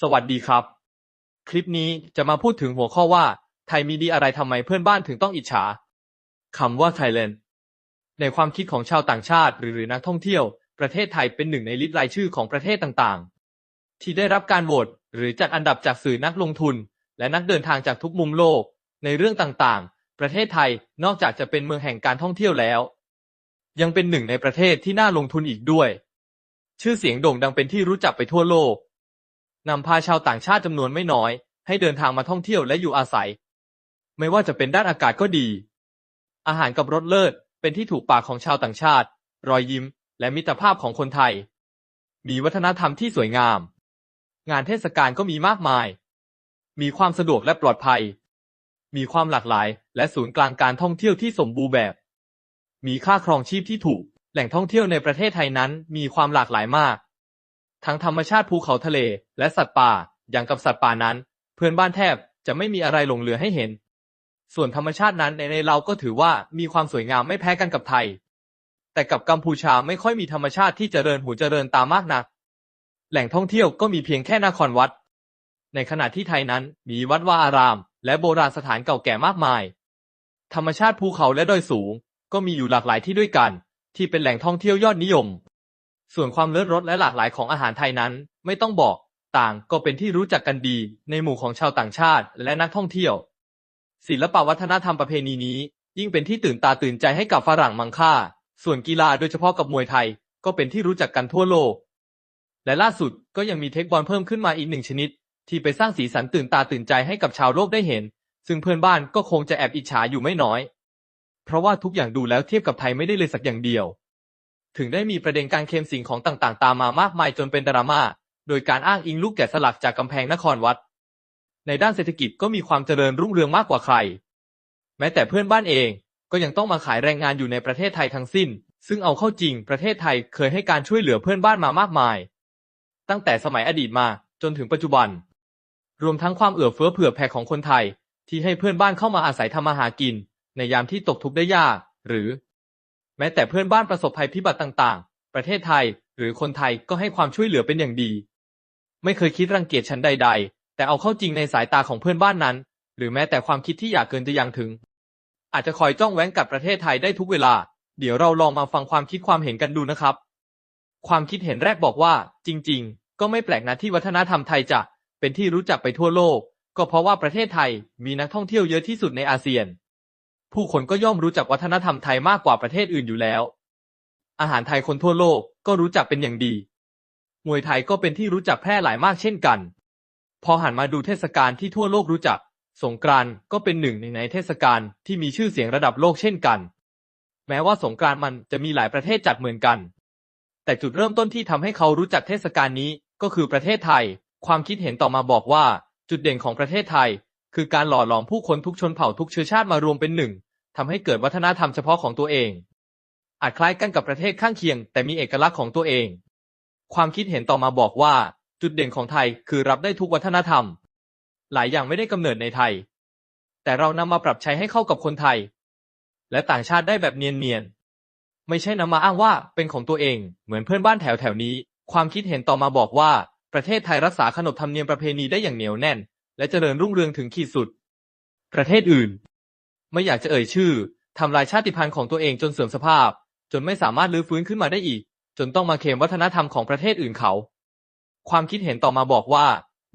สวัสดีครับ คลิปนี้จะมาพูดถึงหัวข้อว่า ไทยมีดีอะไรทำไมเพื่อนบ้านถึงต้องอิจฉาคำว่า Thailand ในความคิดของชาวต่างชาติหรือนักท่องเที่ยว ประเทศไทยเป็นหนึ่งในลิสต์รายชื่อของประเทศต่างๆ ที่ได้รับการโหวตหรือจัดอันดับจากสื่อนักลงทุน และนักเดินทางจากทุกมุมโลก ในเรื่องต่างๆ ประเทศไทยนอกจากจะเป็นเมืองแห่งการท่องเที่ยวแล้ว ยังเป็นหนึ่งในประเทศที่น่าลงทุนอีกด้วย ชื่อเสียงโด่งดังเป็นที่รู้จักไปทั่วโลก นำพาชาวต่างชาติจำนวนไม่น้อย ให้เดินทางมาท่องเที่ยวและอยู่อาศัย ไม่ว่าจะเป็นด้านอากาศก็ดี อาหารกับรสเลิศเป็นที่ถูกปากของชาวต่างชาติ รอยยิ้ม และมิตรภาพของคนไทย มีวัฒนธรรมที่สวยงาม งานเทศกาลก็มีมากมาย มีความสะดวกและปลอดภัย มีความหลากหลาย และศูนย์กลางการท่องเที่ยวที่สมบูรณ์แบบ มีค่าครองชีพที่ถูก แหล่งท่องเที่ยวในประเทศไทยนั้นมีความหลากหลายมาก ทั้งธรรมชาติภูเขาทะเล และสัตว์ป่า อย่างกับสัตว์ป่านั้น เพื่อนบ้านแทบจะไม่มีอะไรหลงเหลือให้เห็น ส่วนธรรมชาตินั้นในในเราก็ถือว่ามีความสวยงามไม่แพ้กันกับไทย แต่กับกัมพูชาไม่ค่อยมีธรรมชาติที่จเจริญหูจเจริญตามากนัก แหล่งท่องเที่ยวก็มีเพียงแค่นครวัด ในขณะที่ไทยนั้นมีวัดวาอาราม และโบราณสถานเก่าแก่มากมาย ธรรมชาติภูเขาและดอยสูง ก็มีอยู่หลากหลายที่ด้วยกัน ที่เป็นแหล่งท่องเที่ยวยอดนิยม ส่วนความเลิศรสและหลากหลายของอาหารไทยนั้น ไม่ต้องบอก ต่างก็เป็นที่รู้จักกันดี ในหมู่ของชาวต่างชาติ และนักท่องเที่ยว ศิลปวัฒนธรรมประเพณีนี้ ยิ่งเป็นที่ตื่นตาตื่นใจให้กับฝรั่งมังค่า ส่วนกีฬาโดยเฉพาะกับมวยไทย ก็เป็นที่รู้จักกันทั่วโลก และล่าสุดก็ยังมีเทคบอลเพิ่มขึ้นมาอีกหนึ่งชนิด ที่ไปสร้างสีสันตื่นตาตื่นใจให้กับชาวโลกได้เห็น ซึ่งเพื่อนบ้านก็คงจะแอบอิจฉาอยู่ไม่น้อย เพราะว่าทุกอย่างดูแล้วเทียบกับไทยไม่ได้เลยสักอย่างเดียว ถึงได้มีประเด็นการเคลมสิ่งของต่างๆ ตามมามากมายจนเป็นดราม่า โดยการอ้างอิงลูกแกะสลักจากกำแพงนครวัด ในด้านเศรษฐกิจก็มีความเจริญรุ่งเรืองมากกว่าใคร แม้แต่เพื่อนบ้านเองก็ยังต้องมาขายแรงงานอยู่ในประเทศไทยทั้งสิ้น ซึ่งเอาเข้าจริงประเทศไทยเคยให้การช่วยเหลือเพื่อนบ้านมามากมาย ตั้งแต่สมัยอดีตมาจนถึงปัจจุบัน รวมทั้งความเอื้อเฟื้อเผื่อแผ่ของคนไทย ที่ให้เพื่อนบ้านเข้ามาอาศัยทำมาหากิน ในยามที่ตกทุกข์ได้ยาก หรือ แม้แต่เพื่อนบ้านประสบภัยพิบัติต่าง ๆ ประเทศไทย หรือคนไทยก็ให้ความช่วยเหลือเป็นอย่างดี ไม่เคยคิดรังเกียจฉันใด ๆ แต่เอาเข้าจริงในสายตาของเพื่อนบ้านนั้น หรือแม้แต่ความคิดที่อยากเกินจะยังถึง อาจจะคอยจ้องแว้งกับประเทศไทยได้ทุกเวลา เดี๋ยวเราลองมาฟังความคิดความเห็นกันดูนะครับ ความคิดเห็นแรกบอกว่า จริง ๆ ก็ไม่แปลกนะที่วัฒนธรรมไทยจะเป็นที่รู้จักไปทั่วโลก ก็เพราะว่าประเทศไทยมีนักท่องเที่ยวเยอะที่สุดในอาเซียน ผู้คนก็ย่อมรู้จักวัฒนธรรมไทยมากกว่าประเทศอื่นอยู่แล้ว อาหารไทยคนทั่วโลกก็รู้จักเป็นอย่างดี มวยไทยก็เป็นที่รู้จักแพร่หลายมากเช่นกัน พอหันมาดูเทศกาลที่ทั่วโลกรู้จัก สงกรานต์ก็เป็นหนึ่งในในเทศกาลที่มีชื่อเสียงระดับโลกเช่นกัน แม้ว่าสงกรานต์มันจะมีหลายประเทศจัดเหมือนกัน แต่จุดเริ่มต้นที่ทำให้เขารู้จักเทศกาลนี้ก็คือประเทศไทย ความคิดเห็นต่อมาบอกว่า จุดเด่นของประเทศไทย คือการหล่อหลอมผู้คนทุกชนเผ่าทุกเชื้อชาติมารวมเป็นหนึ่ง ทำให้เกิดวัฒนธรรมเฉพาะของตัวเอง อาจคล้ายกันกับประเทศข้างเคียง แต่มีเอกลักษณ์ของตัวเอง ความคิดเห็นต่อมาบอกว่า จุดเด่นของไทยคือรับได้ทุกวัฒนธรรม หลายอย่างไม่ได้กำเนิดในไทย แต่เรานำมาปรับใช้ให้เข้ากับคนไทย และต่างชาติได้แบบเนียนๆไม่ใช่นำมาอ้างว่าเป็นของตัวเอง เหมือนเพื่อนบ้านแถวแถวนี้ ความคิดเห็นต่อมาบอกว่า ประเทศไทยรักษาขนบธรรมเนียมประเพณีได้อย่างเหนียวแน่น และเจริญรุ่งเรืองถึงขีดสุด ประเทศอื่น ไม่อยากจะเอ่ยชื่อทำลายชาติพันธุ์ของตัวเองจนเสื่อมสภาพ จนไม่สามารถลื้อฟื้นขึ้นมาได้อีก จนต้องมาเคลมวัฒนธรรมของประเทศอื่นเขา ความคิดเห็นต่อมาบอกว่า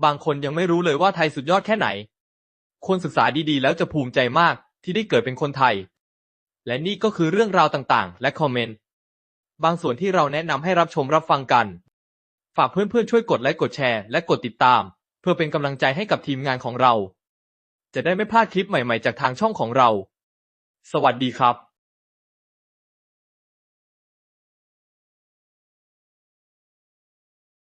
บางคนยังไม่รู้เลยว่าไทยสุดยอดแค่ไหนควรศึกษาดีๆ แล้วจะภูมิใจมากที่ได้เกิดเป็นคนไทย และนี่ก็คือเรื่องราวต่างๆ และคอมเมนต์บางส่วนที่เราแนะนำให้รับชมรับฟังกัน ฝากเพื่อนๆช่วยกดไลค์กดแชร์และกดติดตาม เพื่อเป็นกำลังใจให้กับทีมงานของเรา จะได้ไม่พลาดคลิปใหม่ๆจากทางช่องของเรา สวัสดีครับ